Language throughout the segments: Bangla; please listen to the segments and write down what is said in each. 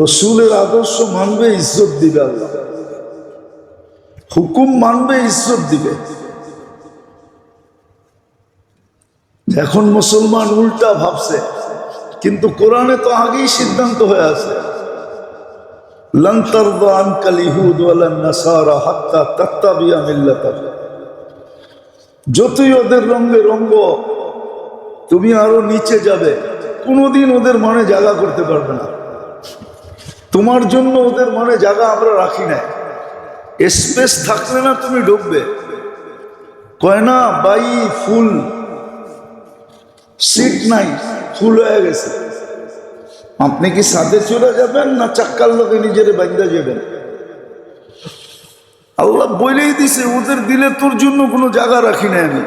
রসুলের আদর্শ মানবে, ইজ্জত দিবে আল্লাহ। হুকুম মানবে, ইজ্জত দিবে। এখন মুসলমান উল্টা ভাবছে, কিন্তু কোরআনে তো আগেই সিদ্ধান্ত হয়ে আছে। যতই ওদের রঙ্গে রঙ্গ, তুমি আরও নিচে যাবে, কোনোদিন ওদের মনে জায়গা করতে পারবে না। তোমার জন্য ওদের মনে জায়গা আমরা রাখি না স্পেস থাকলে না তুমি ঢুকবে কয় না, বাই, ফুল। সিট নাই, ফুল হয়ে গেছে। আপনি কি সাথে চলে যাবেন না চাক্কার লোকে নিজের বান্ধা যাবেন? আল্লাহ বলেই দিছে, ওদের দিলে তোর জন্য কোনো জায়গা রাখি না আমি।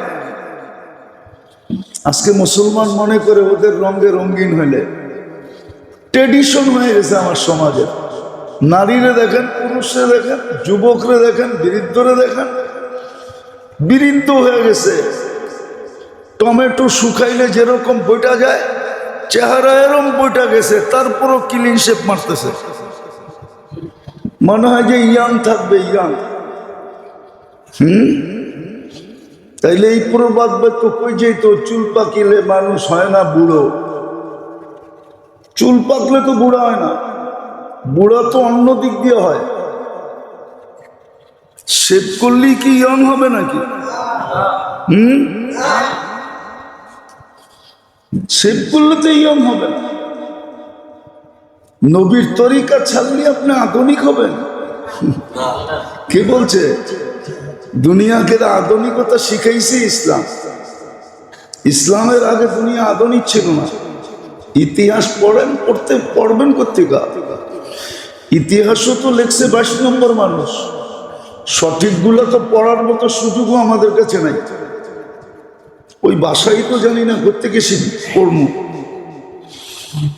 আজকে মুসলমান মনে করে ওদের রঙে রঙিন হইলে। ট্রেডিশন হয়ে গেছে আমার সমাজে নারীরে দেখেন, পুরুষরে দেখেন, যুবকরে দেখেন, বৃদ্ধরে দেখেন, বৃদ্ধ হয়ে গেছে। টমেটো শুকাইলে যেরকম বইটা যায়, চেহারা এরম বইটা গেছে, তারপরও ক্লিন শেপ মারতেছে। মনে হয় যে ইয়াং থাকবে, ইয়াং। হুম? তাইলে এই প্রবাদ বাক্য কই যেত চুল পাকিলে মানুষ হয় না বুড়ো। চুল পাকলে তো বুড়া হয় না। বুড়া তো অন্য দিক দিয়ে হয়। শেভ করলেই কি ইয়ং হবে নাকি? হুম? শেভ করলে তো ইয়ং হবে। না নবীর তরিকা ছাড়লে আপনি আধুনিক হবেন। কে বলছে? দুনিয়াকে আধুনিকতা শিখাইছে ইসলাম। ইসলামের আগে দুনিয়া আধুনিক ছিল না। ইতিহাস পড়েন, পড়তে পড়বেন কর্তিকা ইতিহাসও তো লেখছে বাইশ নম্বর মানুষ। সঠিকগুলো তো পড়ার মতো সুযোগও আমাদের কাছে নাই। ওই বাসাই তো জানি না প্রত্যেকে শিখি, পড়ব।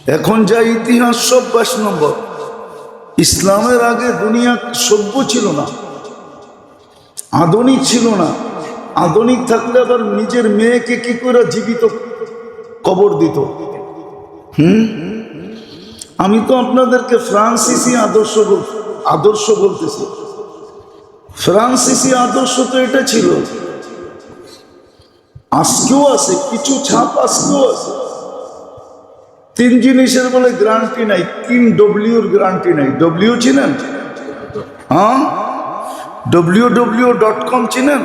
এখন যা ইতিহাস সব বাইশ নম্বর। ইসলামের আগে দুনিয়া সভ্য ছিল না। আধুনিক ছিল না। আধুনিক থাকলে আবার নিজের মেয়েকে কি করে জীবিত কবর দিত? হুম? আমি তো আপনাদেরকে ফ্রান্সিসি আদর্শ আদর্শ বলতেছি। ফ্রান্সিসি আদর্শ তো এটা ছিল। আজকেও আছে, কিছু ছাপ আজকেও আছে। তিন জিনিসের বলে গ্যারান্টি নাই, তিন ডব্লিউর গ্যারান্টি নাই। ডব্লিউ চিনেন? হ্যাঁ? ডব্লিউ ডব্লিউ ডট কম চিনেন?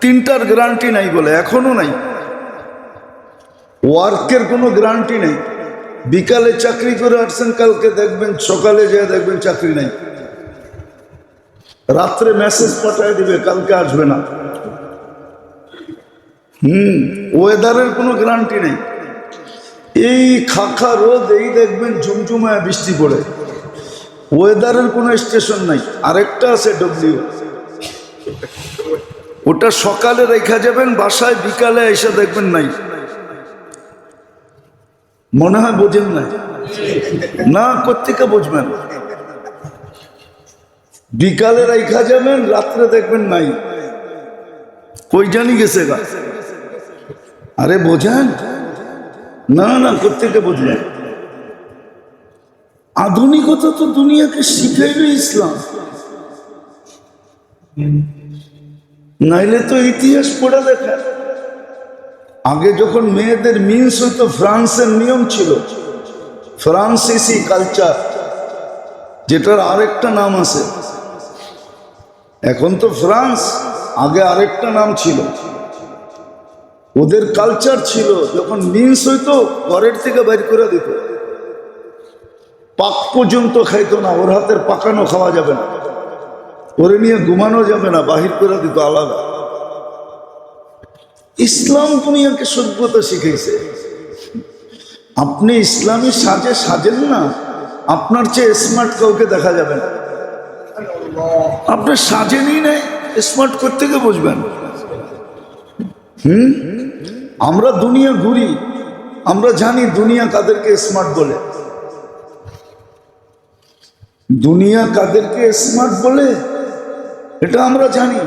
তিনটার গ্যারান্টি নাই বলে, এখনও নাই। ওয়ার্কের কোনো গ্যারান্টি নেই। বিকালে চাকরি করে আসছেন, কালকে দেখবেন, সকালে যেয়ে দেখবেন চাকরি নাই। রাত্রে মেসেজ পাঠায় দিবে, কালকে আসবে না। হুম, ওয়েদারের কোনো গ্যারান্টি নেই। এই খাখা রোদ, এই দেখবেন ঝুমঝুমায় বৃষ্টি পড়ে। ওয়েদারের কোনো স্টেশন নাই। আরেকটা আছে ডব্লিউ। ওটা সকালে রেখা যাবেন, বাসায় বিকালে এসে দেখবেন নাই। মনে হয় বোঝেন না না কোথেকে বুঝবেন? বিকালে রেখা যাবেন, রাত্রে দেখবেন নাই। কই জানি গেছে গা। আরে বোঝেন? না না কোথেকে বুঝলেন আধুনিকতা তো দুনিয়াকে শিখাইবে ইসলাম। নাইলে তো ইতিহাস পড়ে দেখা আগে যখন মেয়েদের মিন্স হইতো ফ্রান্সের নিয়ম ছিল। ফ্রান্সিসি কালচার, যেটার আরেকটা নাম আছে। এখন তো ফ্রান্স আগে আরেকটা নাম ছিল। ওদের কালচার ছিল যখন মিন্স হইতো ঘরের থেকে বাইর করে দিত। পাক পর্যন্ত খাইতো না, ওর হাতের পাকানো খাওয়া যাবে না। ওরে নিয়ে ঘুমানো যাবে না, বাহির করে দিত আলাদা। ইসলাম দুনিয়াকে সভ্যতা শিখেছে আপনি ইসলামী সাজে সাজেন না, আপনার চেয়ে স্মার্ট কাউকে দেখা যাবে না। আপনি সাজেনই নেই স্মার্ট করতে গিয়ে বুঝবেন হুম? আমরা দুনিয়া ঘুরি, আমরা জানি দুনিয়া কাদেরকে স্মার্ট বলে। দুনিয়া কাদেরকে স্মার্ট বলে, এটা আমরা জানি।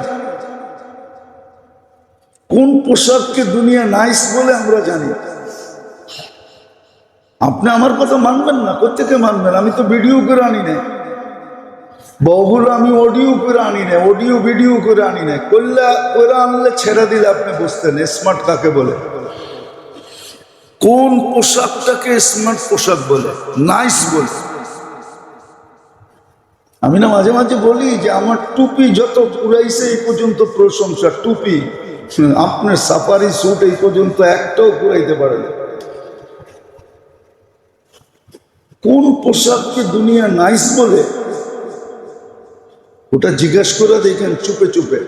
কোন পোশাককে দুনিয়া নাইস বলে আমরা জানি? আপনি আমার কথা মানবেন না? কোথেকে মানবেন? আমি তো ভিডিও করে আনি না বহুগুলো আমি অডিও করে আনি না অডিও ভিডিও করে আনি না করলে করে আনলে ছেড়ে দিলে আপনি বুঝতেন স্মার্ট কাকে বলে? কোন পোশাকটাকে স্মার্ট পোশাক বলে? নাইস বলে। আমি না মাঝে মাঝে বলি যে আমার টুপি যত পুরাইছে এই পর্যন্ত প্রশংসা, টুপি। আপনার সাফারি স্যুট এই পর্যন্ত একটাও ঘুরাইতে পারে না কোন পোশাককে দুনিয়া নাইস বলে, ওটা জিজ্ঞেস করে দেখেন চুপে চুপে।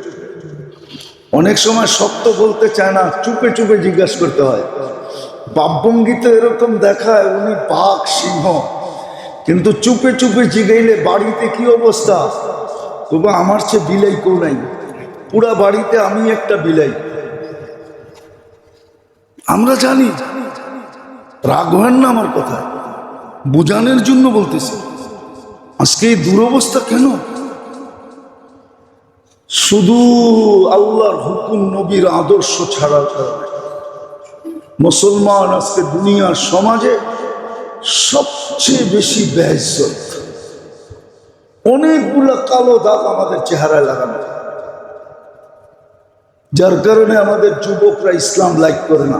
অনেক সময় শক্ত বলতে চায় না, চুপে চুপে জিজ্ঞাসা করতে হয়। বাপভঙ্গি তো এরকম দেখায়, উনি বাঘ, সিংহ। কিন্তু চুপে চুপে জিগাইলে বাড়িতে কি অবস্থা? তবু আমার চেয়ে বিলাই কেউ নাই। পুরা বাড়িতে আমি একটা বিলাই। আমরা জানি, রাগ হবেন না আমার কথা। বুঝানোর জন্য বলতেছি। আজকে এই দুরবস্থা কেন? শুধু আল্লাহর হুকুম, নবীর আদর্শ ছাড়ার কারণে। মুসলমান আজকে দুনিয়ার সমাজে সবচেয়ে বেশি ব্যয়জত অনেকগুলা কালো দাগ আমাদের চেহারায় লাগানো। যার কারণে আমাদের যুবকরা ইসলাম লাইক করে না।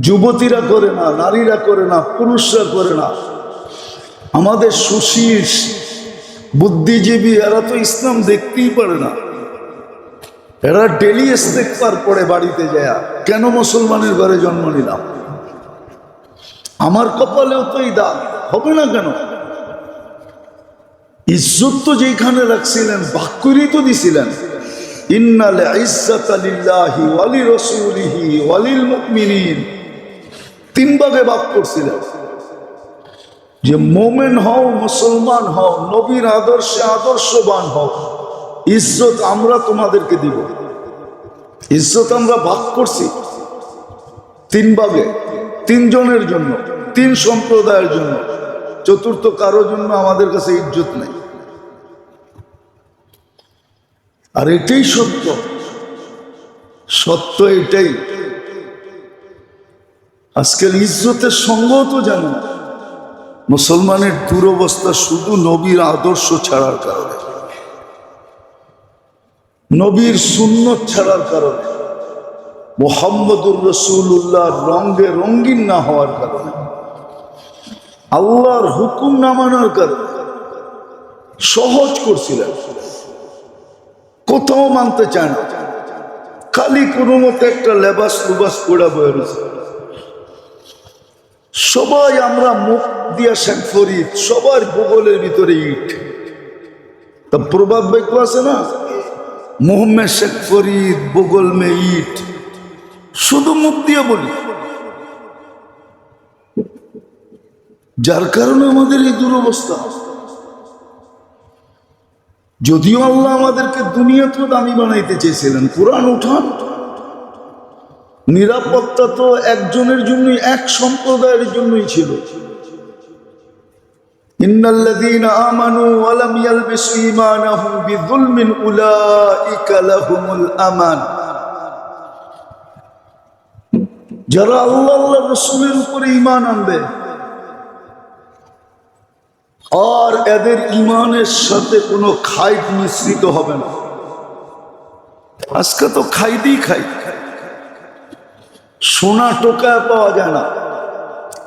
যুবতীরা করে না, নারীরা করে না, পুরুষরা করে না। আমাদের সুশীল, বুদ্ধিজীবী, এরা তো ইসলাম দেখতেই পারে না। এরা ডেলি ইস্তেকবার পরে বাড়িতে যায়। কেন মুসলমানের ঘরে জন্ম নিলাম? আমার কপালেও তো এই দাগ, হবে না কেন? ইজ্জত তো যেখানে রাখছিলেন, বাক্যরই তো দিছিলেন। ইন্নালে ইজ্জত আলিল্লাহি ওয়ালি রসুলিহি ওয়ালিল মুমিনিন তিন ভাগে ভাগ করছিলেন যে মোমেন হও, মুসলমান হও, নবীর আদর্শে আদর্শবান হও, ইজ্জত আমরা তোমাদেরকে দিব। ইজ্জত আমরা ভাগ করছি তিন ভাগে, তিনজনের জন্য, তিন সম্প্রদায়ের জন্য। চতুর্থ কারোর জন্য আমাদের কাছে ইজ্জত নেই। আর এটাই সত্য। সত্য এটাই। আজকাল ইজ্জতের সঙ্গও তো জানে, মুসলমানের দুরবস্থা শুধু নবীর আদর্শ ছাড়ার কারণে। নবীর সুন্নত ছাড়ার কারণে, মোহাম্মদুর রসুল্লাহ রঙ্গে রঙ্গিন না হওয়ার কারণে, আল্লাহর হুকুম না মানার কারণে সহজ করছিলেন। কোথাও মানতে চায় না। খালি কোনো মতে একটা লেবাস লুবাস পড়া বয়ে রয়েছে। সবাই আমরা মুখ দিয়া শেখ ফরিদ সবার ভূগোলের ভিতরে ইট। তা প্রভাব বাক্য আছে না? মোহাম্মদ শেখ ফরিদ ভূগোল মে ইট। শুধু মুখ দিয়ে বলি। যার কারণে আমাদের এই দুরবস্থা। যদিও আল্লাহ আমাদেরকে দুনিয়াতেও দামি বানাইতে চেয়েছিলেন, কোরআন উঠান। নিরাপত্তা তো একজনের জন্যই, এক সম্প্রদায়ের জন্যই ছিল। যারা আল্লাহ রসুলের উপরে ইমান আনবে আর এদের ইমানের সাথে কোনো খাইট মিশ্রিত হবে না। আজকে তো খাইতেই খাই। সোনা টোকা পাওয়া যায় না।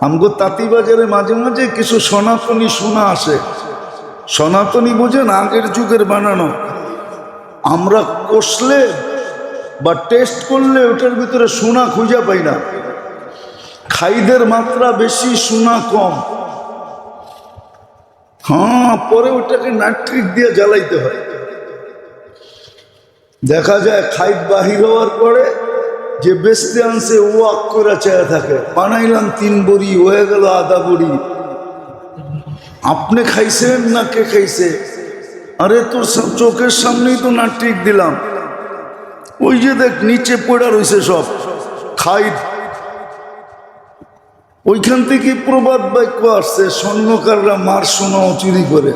আমগো তাঁতি বাজারে মাঝে মাঝে কিছু সনাতনী সোনা আসে। সনাতনী বোঝেন আগের যুগের বানানো। আমরা কষলে বা টেস্ট করলে ওটার ভিতরে সোনা খুঁজে পাই না। খাইদের মাত্রা বেশি, সোনা কম। হ্যাঁ পরে ওটাকে নাট্রিক দিয়ে জ্বালাইতে হয়। দেখা যায় খাইদ বাহির হওয়ার পরে যে বেসতে আনছে, ও আক্করা চেয়ে থাকে, বানাইলাম তিন বড়ি, হয়ে গেল আধা বড়ি। আপনি খাইছেন না কে খাইছে? আরে, তোর চোখের সামনেই তো নাট্রিক দিলাম। ওই যে দেখ, নিচে পড়া রয়েছে সব। খাইদ ওইখান থেকে প্রবাদ বাক্য আসছে স্বর্ণকাররা মার সোনাও চুরি করে।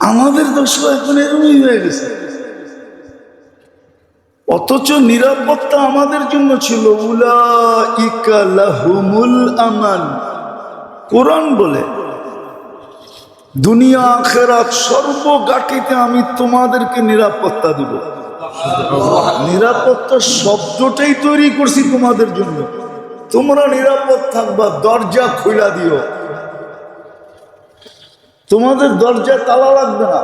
আমাদের দোষ এখন এরমই হয়ে গেছে। অথচ নিরাপত্তা আমাদের জন্য ছিল। উলা ইকালাহুমুল আমান। কোরআন বলে, দুনিয়া আখেরাত সর্বগাটিতে আমি তোমাদেরকে নিরাপত্তা দিব। নিরাপত্তা শব্দটাই তৈরি করছি তোমাদের জন্য। তোমরা নিরাপদ থাকবা, দরজা খুলা দিও। তোমাদের দরজা তালা লাগবে না।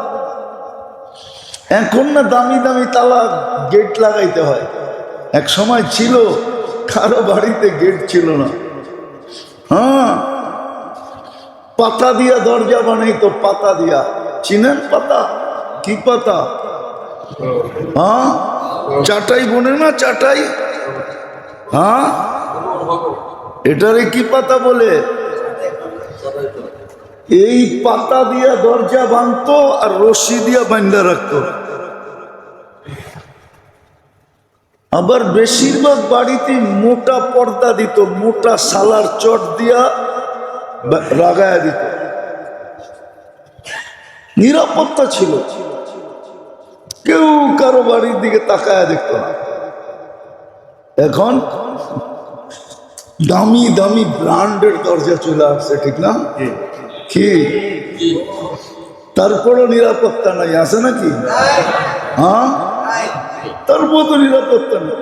এখন না দামি দামি তালা গেট লাগাইতে হয়। এক সময় ছিল, কারও বাড়িতে গেট ছিল না। হ্যাঁ পাতা দিয়া দরজা বানাইতো, পাতা দিয়া। চিনেন পাতা? কি পাতা? হ্যাঁ? চাটাই বনে না, চাটাই? হ্যাঁ? এটারে কি পাতা বলে? এই পাতা দিয়া দরজা বাঁধতো আর রশি দিয়া বান্ধা রাখতো। আবার বেশিরভাগ বাড়িতে মোটা পর্দা দিত, মোটা সালার চট দিয়া লাগায়া দিত। নিরাপত্তা ছিল। কেউ কারও বাড়ির দিকে তাকায় দেখতো না। এখন দামি দামি ব্র্যান্ডের দরজা চলে আসছে ঠিক না? কি? তারপরও নিরাপত্তা নাই আছে নাকি? হ্যাঁ? তারপর তো নিরাপত্তা নেই।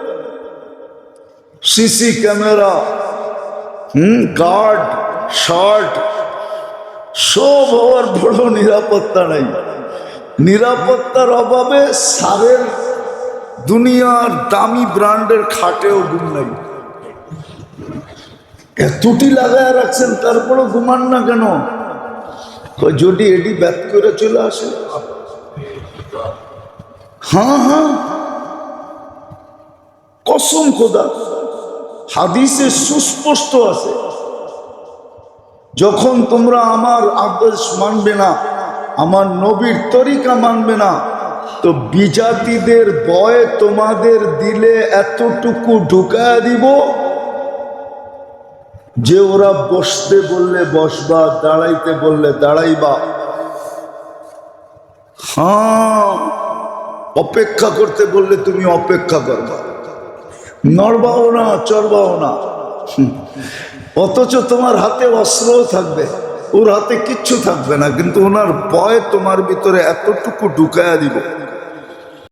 সিসি ক্যামেরা হুম গার্ড শার্ট সব হওয়ার বড় নিরাপত্তা নাই। নিরাপত্তার অভাবে সারের দুনিয়ার দামি ব্র্যান্ডের খাটেও ঘুম নাই। এতটি লাগায় রাখছেন, তারপরও ঘুমান না কেন? যদি এটি ব্যাত করে চলে আসে? হ্যাঁ হ্যাঁ কসম খোদা, হাদিসে সুস্পষ্ট আছে, যখন তোমরা আমার আদেশ মানবে না আমার নবীর তরিকা মানবে না। তো বিজাতিদের ভয় তোমাদের দিলে এতটুকু ঢুকায় দিব যে ওরা বসতে বললে বসবা, দাঁড়াইতে বললে দাঁড়াইবা। হ্যাঁ অপেক্ষা করতে বললে তুমি অপেক্ষা করবা। নড়বাও না, চড়বাও না। অথচ তোমার হাতে অস্ত্রও থাকবে। ওর হাতে কিচ্ছু থাকবে না কিন্তু ওনার ভয় তোমার ভিতরে এতটুকু ঢুকায়া দিব।